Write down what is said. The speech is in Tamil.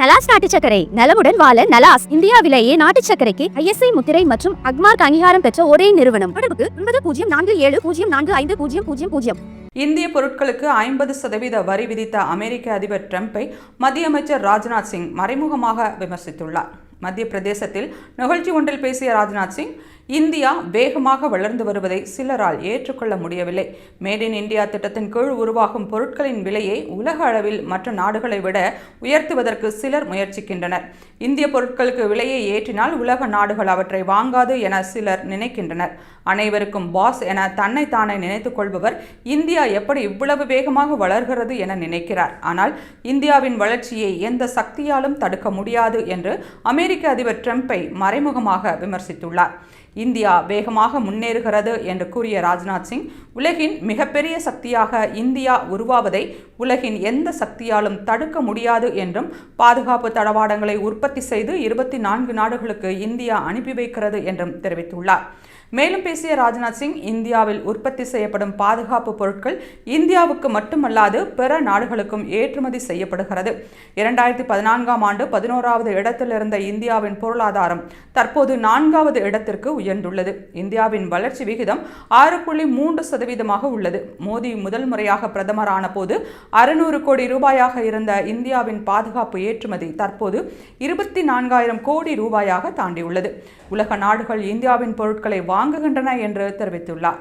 நலாஸ் நாட்டு சக்கரை நலமுடன் வாழ நலாஸ் இந்தியாவிலேயே நாட்டு சக்கரைக்கு ஐஎஸ்ஐ முத்திரை மற்றும் அக்மார்க் அங்கீகாரம் பெற்ற ஒரே நிறுவனம். தொடர்புக்கு ஒன்பது பூஜ்ஜியம் நான்கு ஏழு பூஜ்ஜியம் நான்கு ஐந்து பூஜ்ஜியம் பூஜ்ஜியம் பூஜ்ஜியம். இந்திய பொருட்களுக்கு ஐம்பது சதவீத வரி விதித்த அமெரிக்க அதிபர் டிரம்பை மத்திய அமைச்சர் ராஜ்நாத் சிங் மறைமுகமாக விமர்சித்துள்ளார். மத்திய பிரதேசத்தில் நிகழ்ச்சி ஒன்றில் பேசிய ராஜ்நாத் சிங் இந்தியா வேகமாக வளர்ந்து வருவதை சிலரால் ஏற்றுக்கொள்ள முடியவில்லை. மேட் இன் இந்தியா திட்டத்தின் கீழ் உருவாகும் பொருட்களின் விலையை உலக அளவில் மற்ற நாடுகளை விட உயர்த்துவதற்கு சிலர் முயற்சிக்கின்றனர். இந்திய பொருட்களுக்கு விலையை ஏற்றினால் உலக நாடுகள் அவற்றை வாங்காது என சிலர் நினைக்கின்றனர். அனைவருக்கும் பாஸ் என தன்னை தானே நினைத்துக் கொள்பவர் இந்தியா எப்படி இவ்வளவு வேகமாக வளர்கிறது என நினைக்கிறார். ஆனால் இந்தியாவின் வளர்ச்சியை எந்த சக்தியாலும் தடுக்க முடியாது என்று அமெரிக்க அமெரிக்க அதிபர் டிரம்பை மறைமுகமாக விமர்சித்துள்ளார். இந்தியா வேகமாக முன்னேறுகிறது என்று கூறிய ராஜ்நாத் சிங் உலகின் மிகப்பெரிய சக்தியாக இந்தியா உருவாவதை உலகின் எந்த சக்தியாலும் தடுக்க முடியாது என்றும் பாதுகாப்பு தளவாடங்களை உற்பத்தி செய்து இருபத்தி நான்கு நாடுகளுக்கு இந்தியா அனுப்பி வைக்கிறது என்றும் தெரிவித்துள்ளார். மேலும் பேசிய ராஜ்நாத் சிங் இந்தியாவில் உற்பத்தி செய்யப்படும் பாதுகாப்பு பொருட்கள் இந்தியாவுக்கு மட்டுமல்லாது பிற நாடுகளுக்கும் ஏற்றுமதி செய்யப்படுகிறது. இரண்டாயிரத்தி பதினான்காம் ஆண்டு பதினோராவது இடத்தில் இருந்த இந்தியாவின் பொருளாதாரம் தற்போது நான்காவது இடத்திற்கு உயர்ந்துள்ளது இந்தியாவின் வளர்ச்சி விகிதம் ஆறு புள்ளி மூன்று சதவீதமாக உள்ளது. மோடி முதல் முறையாக பிரதமரான போது அறுநூறு கோடி ரூபாயாக இருந்த இந்தியாவின் பாதுகாப்பு ஏற்றுமதி தற்போது இருபத்தி நான்காயிரம் கோடி ரூபாயாக தாண்டியுள்ளது. உலக நாடுகள் இந்தியாவின் பொருட்களை வாங்குகின்றன என்று தெரிவித்துள்ளார்.